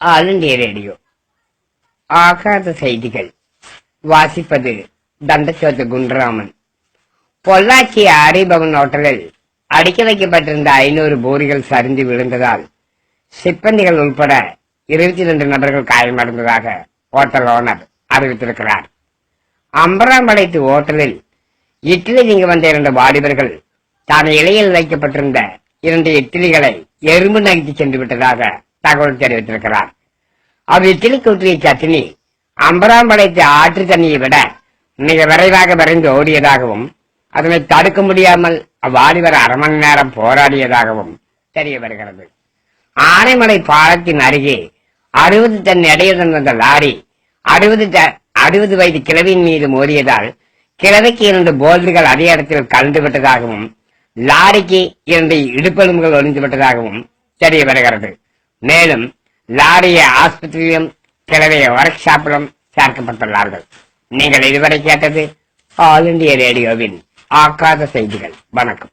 All Indian radio. ஆகாத செய்திகள். வாசிப்பது தண்டசோத்து குண்டராமன் பொள்ளாச்சி ஆரிபவன் ஹோட்டலில் அடுக்கி வைக்கப்பட்டிருந்த ஐநூறு போரிகள் சரிந்து விழுந்ததால் சிப்பந்திகள் உட்பட இருபத்தி ரெண்டு நபர்கள் காயமடைந்ததாக ஹோட்டல் ஓனர் அறிவித்திருக்கிறார். அம்பராம்படைத்து ஹோட்டலில் இட்லி நீங்க வந்த இரண்டு வாலிபர்கள் தான் இலையில் வைக்கப்பட்டிருந்த இரண்டு இட்லிகளை எறும்பு நகர்த்தி சென்று விட்டதாக தகவல் தெரிவித்திருக்கிறார். அவர் இட்லிக்கு சத்தினி சட்னி ஆற்று தண்ணியை விட மிக விரைவாக விரைந்து ஓடியதாகவும் அதனை தடுக்க முடியாமல் அவ்வாலிபர் அரை மணி நேரம் போராடியதாகவும் தெரிய வருகிறது. ஆனைமலை பாலத்தின் அருகே அறுபது டன் எடையுடன் வந்த லாரி அறுபது அறுபது வயது கிழவியின் மீது மோதியதால் கிழவிக்கு இரண்டு போல்டுகள் அதே இடத்தில் கலந்து விட்டதாகவும் லாரிக்கு இரண்டு இடுப்பெலும்புகள் ஒளிந்து விட்டதாகவும் தெரிய வருகிறது. மேலும் லாரியை ஆஸ்பத்திரியிலும் கிழவைய ஒர்க் ஷாப்பிலும் சேர்க்கப்பட்டுள்ளார்கள். நீங்கள் இதுவரை கேட்டது ஆல் இந்திய ரேடியோவின் ஆக்காத செய்திகள். வணக்கம்.